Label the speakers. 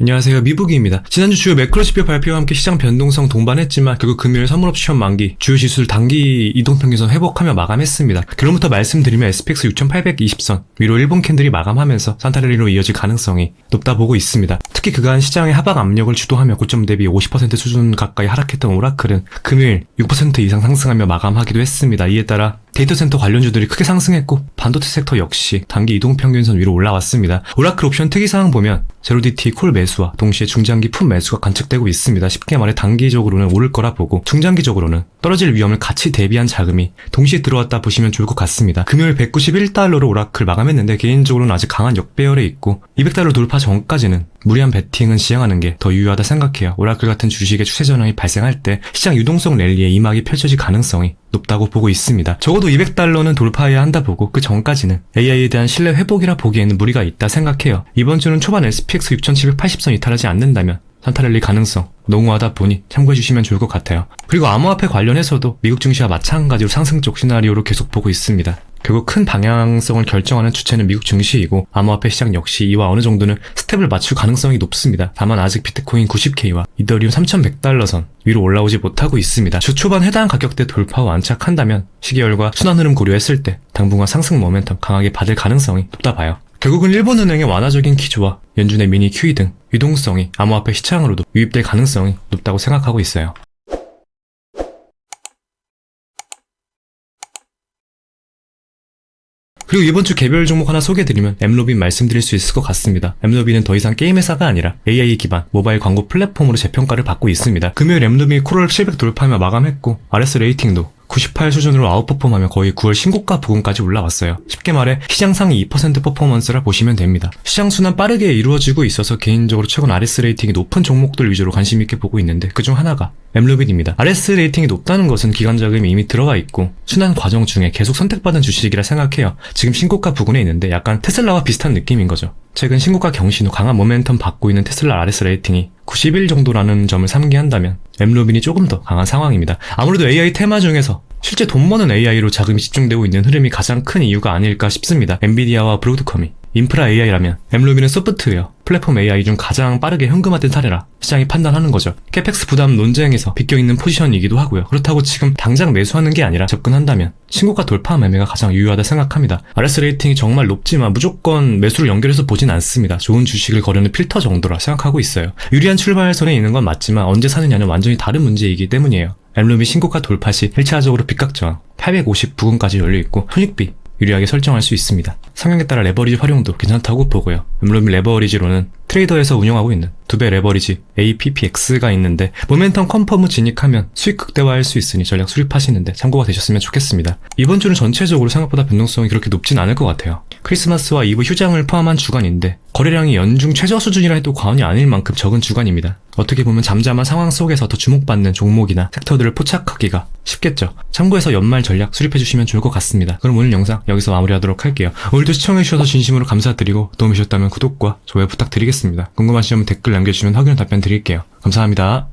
Speaker 1: 안녕하세요 미북이입니다. 지난주 주요 매크로 지표 발표와 함께 시장 변동성 동반했지만 결국 금요일 선물 옵션 만기 주요 지수를 단기 이동평균선 회복하며 마감했습니다. 결론부터 말씀드리면 SPX 6820선 위로 일본 캔들이 마감하면서 산타랠리로 이어질 가능성이 높다 보고 있습니다. 특히 그간 시장의 하방 압력을 주도하며 고점 대비 50% 수준 가까이 하락했던 오라클은 금요일 6% 이상 상승하며 마감하기도 했습니다. 이에 따라 데이터 센터 관련주들이 크게 상승했고 반도체 섹터 역시 단기 이동 평균선 위로 올라왔습니다. 오라클 옵션 특이사항 보면 제로디티 콜 매수와 동시에 중장기 풋 매수가 관측되고 있습니다. 쉽게 말해 단기적으로는 오를 거라 보고 중장기적으로는 떨어질 위험을 같이 대비한 자금이 동시에 들어왔다 보시면 좋을 것 같습니다. 금요일 191달러로 오라클 마감했는데 개인적으로는 아직 강한 역배열에 있고 200달러 돌파 전까지는 무리한 베팅은 지양하는 게 더 유효하다 생각해요. 오라클 같은 주식의 추세 전환이 발생할 때 시장 유동성 랠리에 이막이 펼쳐질 가능성이 높다고 보고 있습니다. 적어도 200달러는 돌파해야 한다 보고 그 전까지는 AI에 대한 신뢰 회복이라 보기에는 무리가 있다 생각해요. 이번 주는 초반 SPX 6780선 이탈하지 않는다면 산타랠리 가능성 농후하다 보니 참고해 주시면 좋을 것 같아요. 그리고 암호화폐 관련해서도 미국 증시와 마찬가지로 상승 쪽 시나리오로 계속 보고 있습니다. 결국 큰 방향성을 결정하는 주체는 미국 증시이고 암호화폐 시장 역시 이와 어느 정도는 스텝을 맞출 가능성이 높습니다. 다만 아직 비트코인 90K와 이더리움 3100달러 선 위로 올라오지 못하고 있습니다. 주 초반 해당 가격대 돌파 후 안착한다면 시계열과 순환 흐름 고려했을 때 당분간 상승 모멘텀 강하게 받을 가능성이 높다 봐요. 결국은 일본은행의 완화적인 기조와 연준의 미니 QE 등 유동성이 암호화폐 시장으로도 유입될 가능성이 높다고 생각하고 있어요. 그리고 이번 주 개별 종목 하나 소개해드리면 엠로빈 말씀드릴 수 있을 것 같습니다. 엠로빈은 더 이상 게임 회사가 아니라 AI 기반 모바일 광고 플랫폼으로 재평가를 받고 있습니다. 금요일 엠로빈이 코럴 700 돌파하며 마감했고 RS 레이팅도 98 수준으로 아웃퍼폼하며 거의 9월 신고가 부근까지 올라왔어요. 쉽게 말해 시장 상위 2% 퍼포먼스라 보시면 됩니다. 시장 순환 빠르게 이루어지고 있어서 개인적으로 최근 RS 레이팅이 높은 종목들 위주로 관심 있게 보고 있는데 그중 하나가 엠루빈입니다. RS 레이팅이 높다는 것은 기관 자금이 이미 들어가 있고 순환 과정 중에 계속 선택받은 주식이라 생각해요. 지금 신고가 부근에 있는데 약간 테슬라와 비슷한 느낌인 거죠. 최근 신고가 경신 후 강한 모멘텀 받고 있는 테슬라 RS 레이팅이 91 정도라는 점을 상기한다면 엠로빈이 조금 더 강한 상황입니다. 아무래도 AI 테마 중에서 실제 돈 버는 AI로 자금이 집중되고 있는 흐름이 가장 큰 이유가 아닐까 싶습니다. 엔비디아와 브로드컴이 인프라 AI라면 엠로빈은 소프트웨어, 플랫폼 AI 중 가장 빠르게 현금화된 사례라 시장이 판단하는 거죠. 캐펙스 부담 논쟁에서 비껴있는 포지션이기도 하고요. 그렇다고 지금 당장 매수하는 게 아니라 접근한다면 신고가 돌파 매매가 가장 유효하다 생각합니다. RS 레이팅이 정말 높지만 무조건 매수를 연결해서 보진 않습니다. 좋은 주식을 거르는 필터 정도라 생각하고 있어요. 유리한 출발선에 있는 건 맞지만 언제 사느냐는 완전히 다른 문제이기 때문이에요. 엠룸이 신고가 돌파 시 1차적으로 빅각저항 850 부근까지 열려있고 손익비 유리하게 설정할 수 있습니다. 성향에 따라 레버리지 활용도 괜찮다고 보고요. 엠룸이 레버리지로는 트레이더에서 운영하고 있는 두 배 레버리지 APPX가 있는데 모멘텀 컨펌을 진입하면 수익 극대화할 수 있으니 전략 수립하시는데 참고가 되셨으면 좋겠습니다. 이번 주는 전체적으로 생각보다 변동성이 그렇게 높진 않을 것 같아요. 크리스마스와 이브 휴장을 포함한 주간인데 거래량이 연중 최저 수준이라 해도 과언이 아닐 만큼 적은 주간입니다. 어떻게 보면 잠잠한 상황 속에서 더 주목받는 종목이나 섹터들을 포착하기가 쉽겠죠. 참고해서 연말 전략 수립해 주시면 좋을 것 같습니다. 그럼 오늘 영상 여기서 마무리하도록 할게요. 오늘도 시청해 주셔서 진심으로 감사드리고 도움이 되셨다면 구독과 좋아요 부탁드리겠습니다. 궁금하신 점 댓글 남겨주시면 확인 답변 드릴게요. 감사합니다.